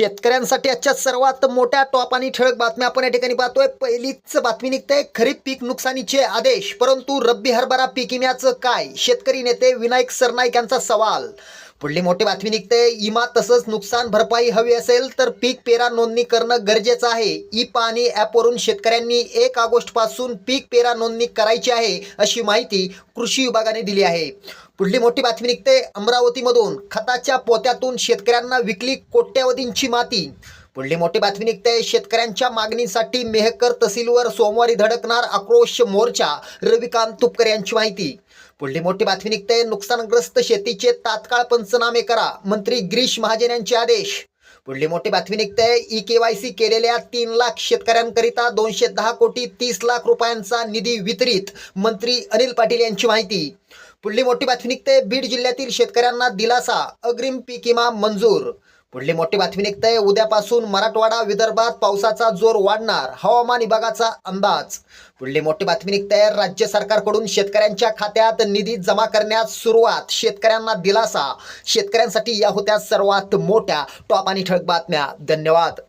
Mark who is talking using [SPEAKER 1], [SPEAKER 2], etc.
[SPEAKER 1] शेतकऱ्यांसाठी आजच्या सर्वात मोठ्या टॉप आणि ठळक बातम्या आपण या ठिकाणी पाहतोय. पहिलीच बातमी निघते खरीप पीक नुकसानीचे आदेश. परंतु रब्बी हरभरा पीक विम्याचं काय? शेतकरी नेते विनायक सरनाईक यांचा सवाल. पुढली मोठी बातमी निघते. इमा तसंच नुकसान भरपाई हवी असेल तर पीक पेरा नोंदणी करणं गरजेचं आहे. ई पाणी ॲपवरून शेतकऱ्यांनी एक ऑगस्टपासून पीक पेरा नोंदणी करायची आहे अशी माहिती कृषी विभागाने दिली आहे. पुढली मोठी बातमी निघते अमरावतीमधून. खताच्या पोत्यातून शेतकऱ्यांना विकली कोट्यावधींची माती. पुढली मोठी बातमी निघते. शेतकऱ्यांच्या मागणीसाठी मेहकर तहसीलवर सोमवारी धडकणार आक्रोश मोर्चा. रविकांत तुपकर यांची माहिती. पुढली मोठी बातमी निघते. नुकसानग्रस्त शेतीचे तात्काळ पंचनामे करा. मंत्री गिरीश महाजन यांचे आदेश. पुढली मोठी बातमी निघते. ई के वाय सी केलेल्या तीन लाख शेतकऱ्यांकरिता दोनशे दहा कोटी तीस लाख रुपयांचा निधी वितरित. मंत्री अनिल पाटील यांची माहिती. पुढली मोठी बातमी निघते. बीड जिल्ह्यातील शेतकऱ्यांना दिलासा. अग्रिम पीक विमा मंजूर. पुढली मोठी बातमी निघते. उद्यापासून मराठवाडा विदर्भात पावसाचा जोर वाढणार. हवामान विभागाचा अंदाज. पुढली मोठी बातमी निघते. राज्य सरकारकडून शेतकऱ्यांच्या खात्यात निधी जमा करण्यास सुरुवात. शेतकऱ्यांना दिलासा. शेतकऱ्यांसाठी या होत्या सर्वात मोठ्या. टॉप आणि ठळक बातम्या. धन्यवाद.